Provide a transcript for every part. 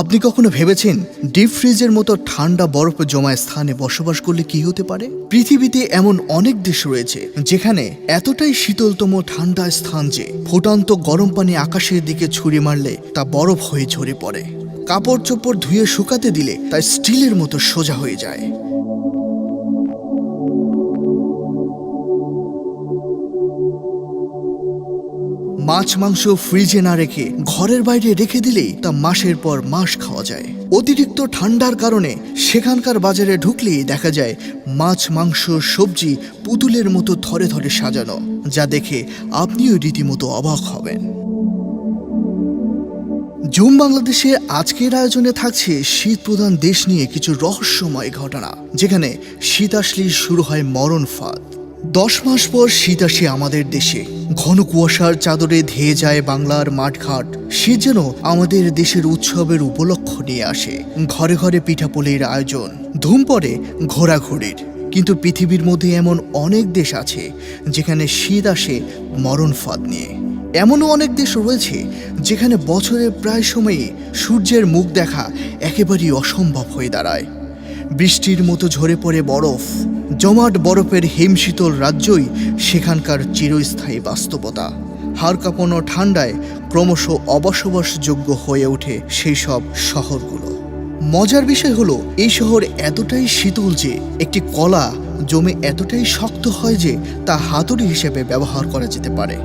আপনি কখনো ভেবেছেন ডিপ ফ্রিজের মতো ঠান্ডা বরফ জমায় স্থানে বসবাস করলে কি হতে পারে? পৃথিবীতে এমন অনেক দেশ রয়েছে যেখানে এতটাই শীতলতম ঠান্ডা স্থান যে ফুটান্ত গরম পানি আকাশের দিকে ছুঁড়ে মারলে তা বরফ হয়ে ঝরে পড়ে। কাপড় চোপড় ধুয়ে শুকাতে দিলে তা স্টিলের মতো সোজা হয়ে যায়। মাছ মাংস ফ্রিজে না রেখে ঘরের বাইরে রেখে দিলেই তা মাসের পর মাস খাওয়া যায়। অতিরিক্ত ঠান্ডার কারণে সেখানকার বাজারে ঢুকলেই দেখা যায় মাছ, মাংস, সবজি পুতুলের মতো থরে থরে সাজানো, যা দেখে আপনিও রীতিমতো অবাক হবেন। জুম বাংলাদেশে আজকের আয়োজনে থাকছে শীত প্রধান দেশ নিয়ে কিছু রহস্যময় ঘটনা, যেখানে শীত আসলেই শুরু হয় মরণ ফাঁদ। দশ মাস পর শীত আসে আমাদের দেশে। ঘন কুয়াশার চাদরে ধেয়ে যায় বাংলার মাঠঘাট। সে যেন আমাদের দেশের উৎসবের উপলক্ষ নিয়ে আসে। ঘরে ঘরে পিঠাপুলির আয়োজন। ধুম পড়ে ঘোরাঘুরির। কিন্তু পৃথিবীর মধ্যে এমন অনেক দেশ আছে, যেখানে শীত আসে মরণ ফাঁদ নিয়ে। এমনও অনেক দেশ রয়েছে, যেখানে বছরের প্রায় সময়ই সূর্যের মুখ দেখা একেবারেই অসম্ভব হয়ে দাঁড়ায়। বৃষ্টির মতো ঝরে পড়ে বরফ। জমাট বরফের হিমশীতল রাজ্যই সেখানকার চিরস্থায়ী বাস্তবতা। হাড় কাঁপানো ঠান্ডায় ক্রমশ অবসবাসযোগ্য হয়ে ওঠে সেই সব শহরগুলো। মজার বিষয় হলো, এই শহর এতটাই শীতল যে, একটি কলা জমে এতটাই শক্ত হয় যে, তা হাতুড়ি হিসেবে ব্যবহার করা যেতে পারে।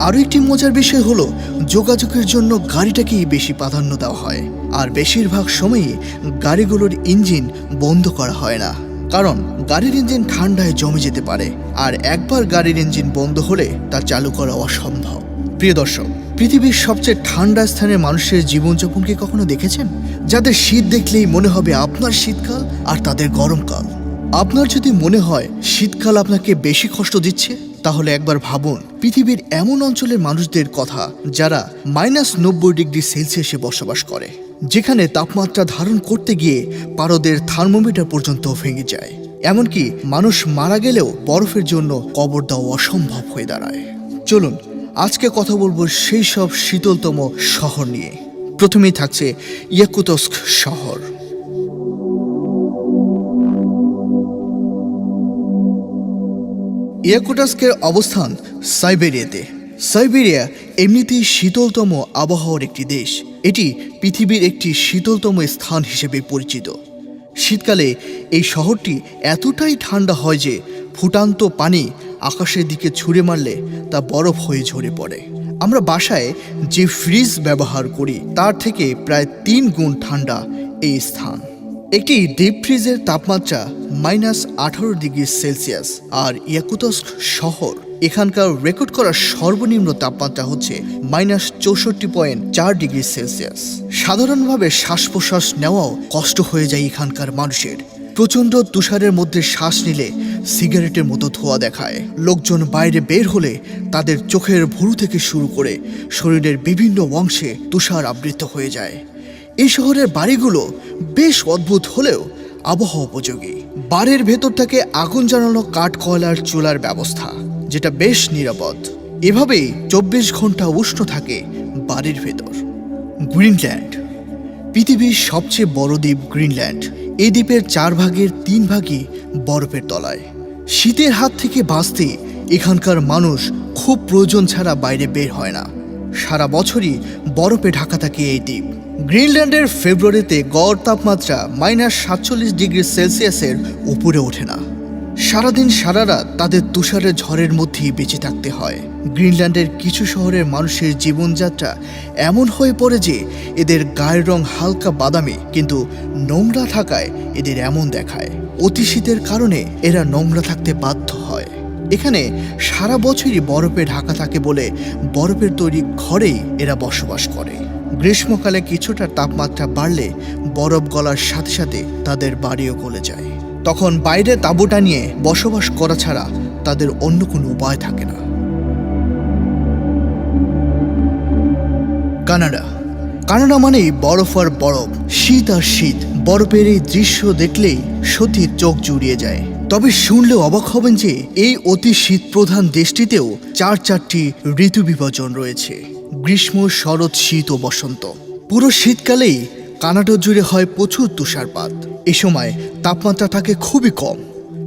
আরও একটি মজার বিষয় হলো, যোগাযোগের জন্য গাড়িটাকেই বেশি প্রাধান্য দেওয়া হয়। আর বেশিরভাগ সময়ই গাড়িগুলোর ইঞ্জিন বন্ধ করা হয় না। কারণ গাড়ির ইঞ্জিন ঠান্ডায় জমে যেতে পারে, আর একবার গাড়ির ইঞ্জিন বন্ধ হলে তা চালু করা অসম্ভব। প্রিয় দর্শক, পৃথিবীর সবচেয়ে ঠান্ডা স্থানের মানুষের জীবনযাপন কি কখনো দেখেছেন? যাদের শীত দেখলেই মনে হবে আপনার শীতকাল আর তাদের গরমকাল। আপনার যদি মনে হয় শীতকাল আপনাকে বেশি কষ্ট দিচ্ছে তাহলে একবার ভাবুন, পৃথিবীর এমন অঞ্চলের মানুষদের কথা যারা মাইনাস নব্বই ডিগ্রি সেলসিয়াসে বসবাস করে, যেখানে তাপমাত্রা ধারণ করতে গিয়ে পারদের থার্মোমিটার পর্যন্ত ভেঙে যায়। এমনকি মানুষ মারা গেলেও বরফের জন্য কবর দেওয়া অসম্ভব হয়ে দাঁড়ায়। চলুন, আজকে কথা বলব সেই সব শীতলতম শহর নিয়ে। প্রথমেই থাকছে ইয়াকুতস্ক শহর। ইয়াকুটাস্কের অবস্থান সাইবেরিয়াতে। সাইবেরিয়া এমনিতেই শীতলতম আবহাওয়ার একটি দেশ। এটি পৃথিবীর একটি শীতলতম স্থান হিসেবে পরিচিত। শীতকালে এই শহরটি এতটাই ঠান্ডা হয় যে ফুটান্ত পানি আকাশের দিকে ছুঁড়ে মারলে তা বরফ হয়ে ঝরে পড়ে। আমরা বাসায় যে ফ্রিজ ব্যবহার করি, তার থেকে প্রায় তিন গুণ ঠান্ডা এই স্থান। একটি ডিপ ফ্রিজের তাপমাত্রা মাইনাস আঠারো ডিগ্রি সেলসিয়াস আর ইয়াকুতস্ক শহর। এখানকার রেকর্ড করা সর্বনিম্ন তাপমাত্রা হচ্ছে মাইনাস চৌষট্টি পয়েন্ট চার ডিগ্রি সেলসিয়াস সাধারণভাবে শ্বাস প্রশ্বাস নেওয়াও কষ্ট হয়ে যায় এখানকার মানুষের। প্রচণ্ড তুষারের মধ্যে শ্বাস নিলে সিগারেটের মতো ধোয়া দেখায়। লোকজন বাইরে বের হলে তাদের চোখের ভুরু থেকে শুরু করে শরীরের বিভিন্ন অংশে তুষার আবৃত হয়ে যায়। এই শহরের বাড়িগুলো বেশ অদ্ভুত হলেও আবহাওয়া উপযোগী। বাড়ির ভেতর থেকে আগুন জ্বালানো কাঠ কয়লার চুলার ব্যবস্থা, যেটা বেশ নিরাপদ। এভাবেই চব্বিশ ঘণ্টা উষ্ণ থাকে বাড়ির ভেতর। গ্রিনল্যান্ড। পৃথিবীর সবচেয়ে বড় দ্বীপ গ্রিনল্যান্ড। এই দ্বীপের চার ভাগের তিন ভাগই বরফের তলায়। শীতের হাত থেকে বাঁচতে এখানকার মানুষ খুব প্রয়োজন ছাড়া বাইরে বের হয় না। সারা বছরই বরফে ঢাকা থাকে এই দ্বীপ। গ্রিনল্যান্ডের ফেব্রুয়ারিতে গড় তাপমাত্রা মাইনাস সাতচল্লিশ ডিগ্রি সেলসিয়াসের উপরে ওঠে না। সারাদিন সারা রাত তাদের তুষারের ঝড়ের মধ্যেই বেঁচে থাকতে হয়। গ্রিনল্যান্ডের কিছু শহরের মানুষের জীবনযাত্রা এমন হয়ে পড়ে যে এদের গায়ের রং হালকা বাদামি কিন্তু নোংরা থাকায় এদের এমন দেখায়। অতি শীতের কারণে এরা নোংরা থাকতে বাধ্য হয়। এখানে সারা বছরই বরফে ঢাকা থাকে বলে বরফের তৈরি ঘরেই এরা বসবাস করে। গ্রীষ্মকালে কিছুটা তাপমাত্রা বাড়লে বরফ গলার সাথে সাথে তাদের বাড়িও গলে যায়। তখন বাইরে তাঁবুটা নিয়ে বসবাস করা ছাড়া তাদের অন্য কোনো উপায় থাকে না। কানাডা। কানাডা মানেই বরফ আর বরফ। শীত আর শীত। বরফের এই দৃশ্য দেখলেই সত্যি চোখ জুড়িয়ে যায়। তবে শুনলেও অবাক হবেন যে এই অতি শীত প্রধান দেশটিতেও চার চারটি ঋতু বিভাজন রয়েছে। গ্রীষ্ম, শরৎ, শীত ও বসন্ত। পুরো শীতকালেই কানাডা জুড়ে হয় প্রচুর তুষারপাত। এ সময় তাপমাত্রা থাকে খুবই কম।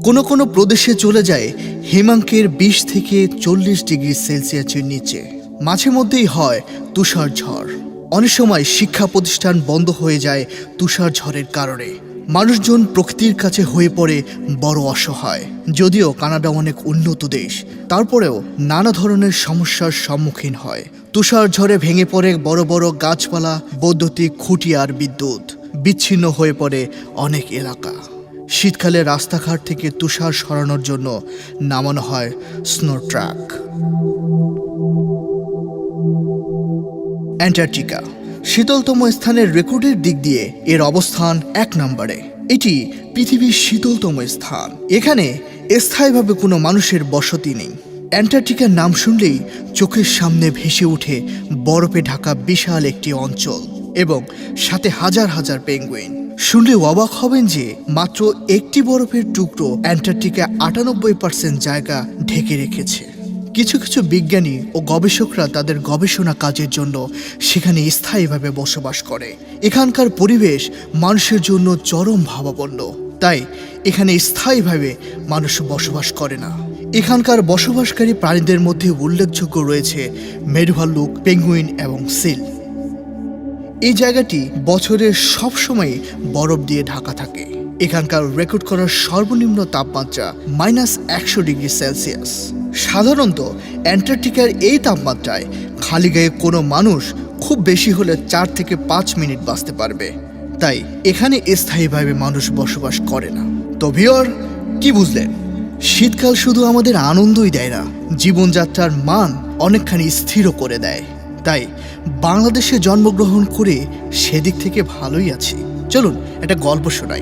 কোনো কোনো প্রদেশে চলে যায় হিমাঙ্কের বিশ থেকে চল্লিশ ডিগ্রি সেলসিয়াসের নিচে। মাঝে মধ্যেই হয় তুষার ঝড় অনেক সময় শিক্ষা প্রতিষ্ঠান বন্ধ হয়ে যায় তুষার ঝড়ের কারণে। মানুষজন প্রকৃতির কাছে হয়ে পড়ে বড় অসহায়। যদিও কানাডা অনেক উন্নত দেশ, তারপরেও নানা ধরনের সমস্যার সম্মুখীন হয়। তুষার ঝড়ে ভেঙে পড়ে বড় বড় গাছপালা, বৈদ্যুতিক খুঁটি আর বিদ্যুৎ। বিচ্ছিন্ন হয়ে পড়ে অনেক এলাকা। শীতকালে রাস্তাঘাট থেকে তুষার সরানোর জন্য নামানো হয় স্নো ট্রাক অ্যান্টার্কটিকা। শীতলতম স্থানের রেকর্ডের দিক দিয়ে এর অবস্থান এক নম্বরে। এটি পৃথিবীর শীতলতম স্থান। এখানে স্থায়ীভাবে কোনো মানুষের বসতি নেই। অ্যান্টার্কটিকার নাম শুনলেই চোখের সামনে ভেসে ওঠে বরফে ঢাকা বিশাল একটি অঞ্চল এবং সাথে হাজার হাজার পেঙ্গুইন। শুনলে অবাক হবেন যে মাত্র একটি বরফের টুকরো অ্যান্টার্কটিকা আটানব্বই পার্সেন্ট জায়গা ঢেকে রেখেছে। কিছু কিছু বিজ্ঞানী ও গবেষকরা তাদের গবেষণা কাজের জন্য সেখানে স্থায়ীভাবে বসবাস করে। এখানকার পরিবেশ মানুষের জন্য চরম ভাবাপন্ন। তাই এখানে স্থায়ীভাবে মানুষ বসবাস করে না। এখানকার বসবাসকারী প্রাণীদের মধ্যে উল্লেখযোগ্য রয়েছে মেরুভাল্লুক, পেঙ্গুইন এবং সিল। এই জায়গাটি বছরের সব সময় বরফ দিয়ে ঢাকা থাকে। এখানকার রেকর্ড করার সর্বনিম্ন তাপমাত্রা মাইনাস একশো ডিগ্রি সেলসিয়াস। সাধারণত অ্যান্টার্কটিকার এই তাপমাত্রায় খালি গায়ে কোনো মানুষ খুব বেশি হলে চার থেকে পাঁচ মিনিট বাঁচতে পারবে। তাই এখানে স্থায়ীভাবে মানুষ বসবাস করে না। তো ভিওর কি বুঝলেন? শীতকাল শুধু আমাদের আনন্দই দেয় না, জীবনযাত্রার মান অনেকখানি স্থিরও করে দেয়। তাই বাংলাদেশে জন্মগ্রহণ করে সেদিক থেকে ভালোই আছি। চলুন, একটা গল্প শোনাই।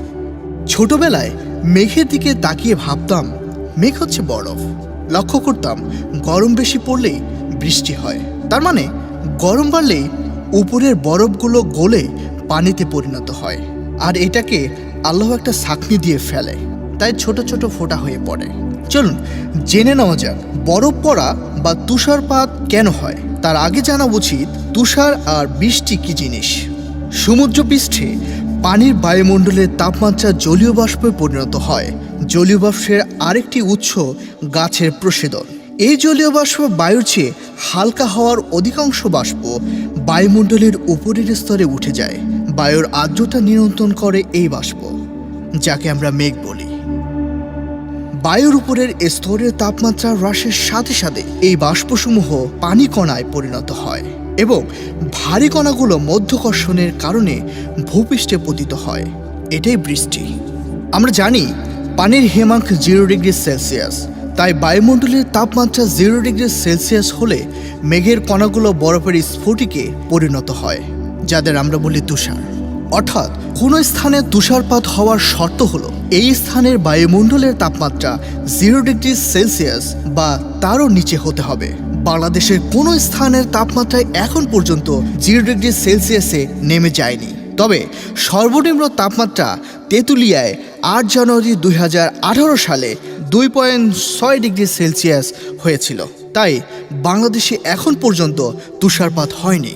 ছোটবেলায় মেঘের দিকে তাকিয়ে ভাবতাম, মেঘ হচ্ছে বরফ। লক্ষ্য করতাম গরম বেশি পড়লেই বৃষ্টি হয়। তার মানে গরম বাড়লেই উপরের বরফগুলো গলে পানিতে পরিণত হয়। আর এটাকে আল্লাহ একটা সাকনি দিয়ে ফেলে। তাই ছোট ছোট ফোঁটা হয়ে পড়ে। চলুন, জেনে নেওয়া যাক বরফ পড়া বা তুষারপাত কেন হয়? তার আগে জানা উচিত তুষার আর বৃষ্টি কি জিনিস। সমুদ্রপৃষ্ঠে পানির বায়ুমণ্ডলের তাপমাত্রা জলীয় বাষ্পে পরিণত হয়। জলীয় বাষ্পের আরেকটি উৎস গাছের প্রসেদন। এই জলীয় বাষ্প বায়ুর চেয়ে হালকা হওয়ার অধিকাংশ বাষ্প বায়ুমণ্ডলের উপরের স্তরে উঠে যায়। বায়ুর আর্দ্রতা নিয়ন্ত্রণ করে এই বাষ্প, যাকে আমরা মেঘ বলি। বায়ুর উপরের স্তরের তাপমাত্রা হ্রাসের সাথে সাথে এই বাষ্পসমূহ পানি কণায় পরিণত হয় এবং ভারী কণাগুলো মধ্যকর্ষণের কারণে ভূপৃষ্ঠে পতিত হয়। এটাই বৃষ্টি। আমরা জানি পানির হেমাঙ্ক জিরো ডিগ্রি সেলসিয়াস। তাই বায়ুমণ্ডলের তাপমাত্রা জিরো ডিগ্রি সেলসিয়াস হলে মেঘের কণাগুলো বরফের স্ফটিকে পরিণত হয়, যাদের আমরা বলি তুষার। অর্থাৎ কোনো স্থানে তুষারপাত হওয়ার শর্ত হলো, এই স্থানের বায়ুমণ্ডলের তাপমাত্রা জিরো ডিগ্রি সেলসিয়াস বা তারও নিচে হতে হবে। বাংলাদেশের কোনো স্থানের তাপমাত্রায় এখন পর্যন্ত জিরো ডিগ্রি সেলসিয়াসে নেমে যায়নি। তবে সর্বনিম্ন তাপমাত্রা তেঁতুলিয়ায় আট জানুয়ারি দুই হাজার আঠারো সালে দুই পয়েন্ট ছয় ডিগ্রি সেলসিয়াস হয়েছিল। তাই বাংলাদেশে এখন পর্যন্ত তুষারপাত হয়নি।